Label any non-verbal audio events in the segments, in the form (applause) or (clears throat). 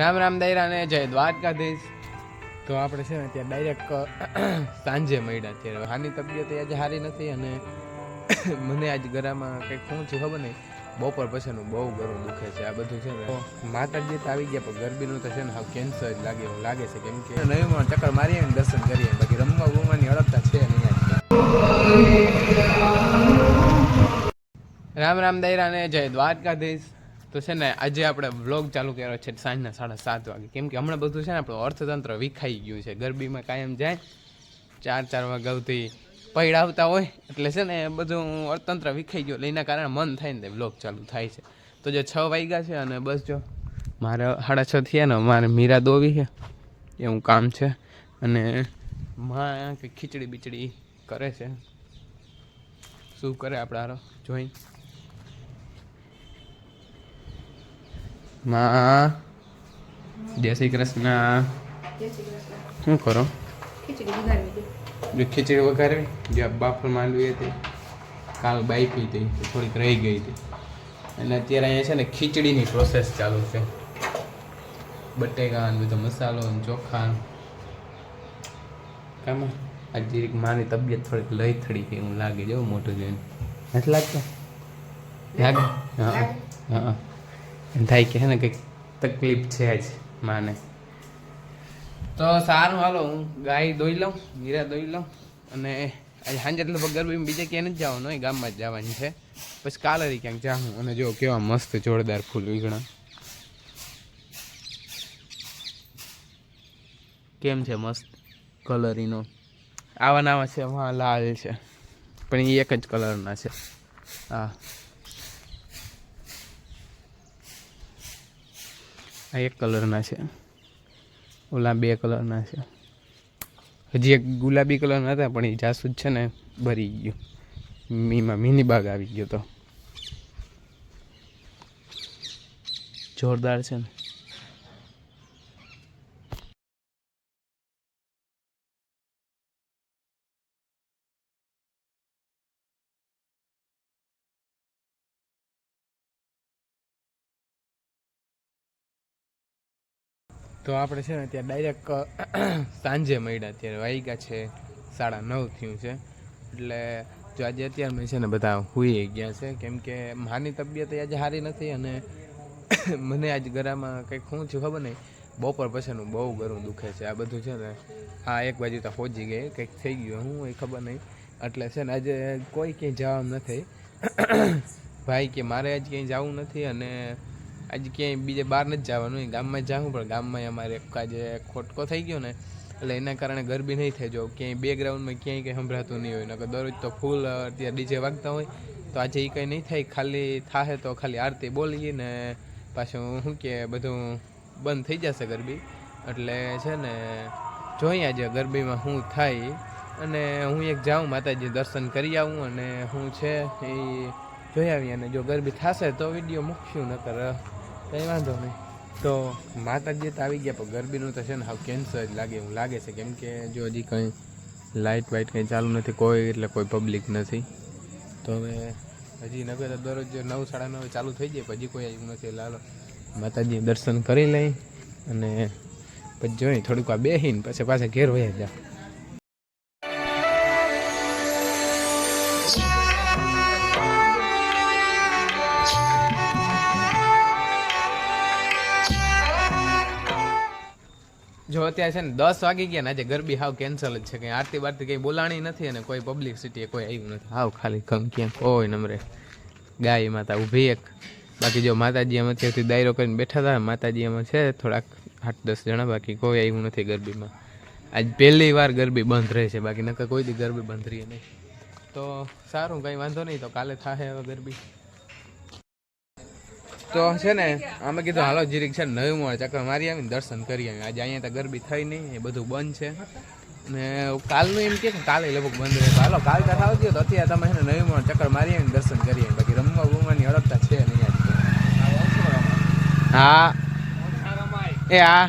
રામ રામ દૈરાને જય દ્વારકાધીશ. તો આપણે છે ને ત્યાં ડાયરેક્ટ સાંજે મળ્યા ત્યારે. હાની તબિયત આજે સારી નથી અને (coughs) મને આજ ગરામાં કંઈક શું ખબર નહીં. બપોર પછીનું બહુ ગરું દુખે છે. આ બધું છે ને માતાજી તો આવી ગયા, પણ ગરબીનું તો છે ને હા કેન્સર જ લાગે એવું લાગે છે કેમ કે નવીમાં ચક્કર મારીએ ને દર્શન કરીએ બાકી રમવા ગુમવાની અડગતા છે નહીં રામ રામ દૈરાને જય દ્વારકાધીશ. તો છે ને, આજે આપણે વ્લોગ ચાલુ કર્યો છે સાંજના સાડા સાત વાગે. કેમ કે હમણાં બધું છે ને આપણું અર્થતંત્ર વિખાઈ ગયું છે. ગરબીમાં કાયમ જાય, ચાર ચાર વાગ્યાથી પૈડ આવતા હોય, એટલે છે ને બધું અર્થતંત્ર વિખાઈ ગયું. એટલે એના કારણે મન થાય ને વ્લોગ ચાલુ થાય છે. તો જે છ વાગ્યા છે અને બસ જો, મારે સાડા છ થયા ને, મારે મીરા દોવી છે, એવું કામ છે. અને માં કંઈક ખીચડી બીચડી કરે છે. શું કરે આપણે હારો? જોઈ. માં જય શ્રી કૃષ્ણ. શું કરો ખીચડી વઘારવી. જો ખીચડી વઘારવી જે બાફર માંડવી હતી કાલ બાફી હતી થોડીક રહી ગઈ હતી અને અત્યારે અહીંયા છે ને ખીચડીની પ્રોસેસ ચાલુ છે બટેકા ને બધો મસાલો ને ચોખા. કામ આજ જીરીક માની તબિયત થોડીક લઈ થડી કે એવું લાગે જેવું મોટું જોઈને નથી લાગતું લાગે હા હા થાય કે ને કંઈક તકલીફ છે જ માને. તો સારું, હાલો, હું ગાય દોઈ લઉં, હીરા દોઈ લઉં અને આજે સાંજે એટલે ગરબી બીજે ક્યાંય નથી જવાનું હોય ગામમાં જ જવાની છે. પછી કાલે ક્યાંક જાઉં અને જો કેવા મસ્ત જોરદાર ફૂલ વીગણા કેમ છે મસ્ત કલરીનો? આવા નાવા છે હા લાલ છે. પણ એ એક જ કલરના છે. હા. આ એક કલરના છે. ઓલા બે કલરના છે. હજી એક ગુલાબી કલરના હતા, પણ એ જાસૂદ છે ને ભરી ગયું. મીમાં મિની બાગ આવી ગયો તો. જોરદાર છે ને. તો આપણે છે ને ત્યાં ડાયરેક્ટ (clears throat) સાંજે મળ્યા અત્યારે. વાગ્યા છે, સાડા નવ થયું છે. એટલે જો આજે અત્યારે મેં છે ને બધા હુઈ ગયા છે. કેમ કે માની તબિયત આજે સારી નથી અને (clears throat) મને આજ ગરામાં કંઈક શું છે ખબર નહીં. બપોર પછીનું બહુ ગરું દુખે છે. આ બધું છે ને, હા, એક બાજુ તો પહોંચી ગઈ, કંઈક થઈ ગયું, હું એ ખબર નહીં. એટલે છે ને આજે કોઈ ક્યાંય જવાનું નથી. (clears throat) ભાઈ કે મારે આજ ક્યાંય જવું નથી અને આજે ક્યાંય બીજે બહાર નથી જવાનું ગામમાં જવું પણ ગામમાં અમારે એક આજે ખોટકો થઈ ગયો ને, એટલે એના કારણે ગરબી નહીં થઈ જો ક્યાંય બેકગ્રાઉન્ડમાં ક્યાંય કંઈ સંભળાતું નહીં હોય, નકર દરરોજ તો ફૂલ અત્યારે ડીજે વાગતા હોય, તો આજે એ કંઈ નહીં થાય. ખાલી થાહે તો ખાલી આરતી બોલીએ ને પાછું શું કે બધું બંધ થઈ જશે ગરબી. એટલે છે ને જોઈએ આજે ગરબીમાં શું થાય. અને હું એક જાઉં માતાજી દર્શન કરી આવું અને હું છે એ જોઈ આવીએ અને જો ગરબી થશે તો વીડિયો મૂકશું, નકર કંઈ વાંધો નહીં. તો માતાજી તો આવી ગયા, પણ ગરબીનું તો છે ને, હાવ કેન્સર જ લાગે, એવું લાગે છે. કેમ કે જો હજી કંઈ લાઇટ વાઇટ કંઈ ચાલુ નથી, કોઈ એટલે કોઈ પબ્લિક નથી. તો હવે હજી નગર દરરોજ નવ સાડા નવ ચાલુ થઈ જાય પછી કોઈ આવ્યું નથી. લાલો માતાજી દર્શન કરી લઈ અને પછી જોઈ થોડીક વાર બેસીને પછી પાછા ઘેર વયા જા. જો અત્યારે છે ને દસ વાગી ગયા ને આજે ગરબી હાવ કેન્સલ જ છે. કંઈ આરતી બારતી કંઈ બોલાણી નથી અને કોઈ પબ્લિસિટી કોઈ આવ્યું નથી. હાવ ખાલી ખમ ક્યાં કોઈ નમરે. ગાય માતા ઊભી એક. બાકી જો માતાજી એમાં ત્યાંથી દાયરો કરીને બેઠા હતા માતાજી એમાં છે, થોડાક આઠ દસ જણા, બાકી કોઈ આવ્યું નથી ગરબીમાં. આજ પહેલી વાર ગરબી બંધ રહે છે, બાકી નકર કોઈ દી ગરબી બંધ રહી નહીં. તો સારું, કંઈ વાંધો નહીં, તો કાલે થાય હવે ગરબી. તો છે ને અમે કીધું હાલો જીરીક છે નવી મળે ચક્કર મારી આવીને દર્શન કરી આવી આજે અહીંયા તો ગરબી થઈ નહીં એ બધું બંધ છે. ને કાલનું એમ કે કાલે લગભગ બંધ રહે. તો હાલો કાલ કથા આવતી હોય તો અત્યારે તમે છે ને નવી મોડ ચક્કર મારી આવીને દર્શન કરી આવી બાકી રમવા બમવાની અડગતા છે નહીં હા. એ હા.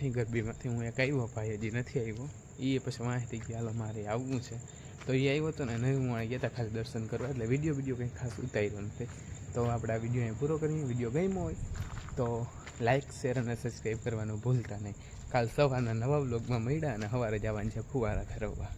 અમે ગરબીમાંથી. હું એક આવ્યો ભાઈ હજી નથી આવ્યો. એ પછી માહિતી કે હાલો, મારે આવવું છે. તો એ આવ્યો હતો ને નહીં હું ગયા હતા ખાલી દર્શન કરવા, એટલે વીડિયો વીડિયો કંઈ ખાસ ઉતાર્યો નથી. તો આપણે આ વીડિયો અહીં પૂરો કરીએ. વીડિયો ગમ્યો હોય તો લાઇક શેર અને સબસ્ક્રાઈબ કરવાનું ભૂલતા નહીં. કાલ સવારના નવા બ્લોગમાં મળ્યા અને સવારે જવાનું છે ફુવારા ફેરવવા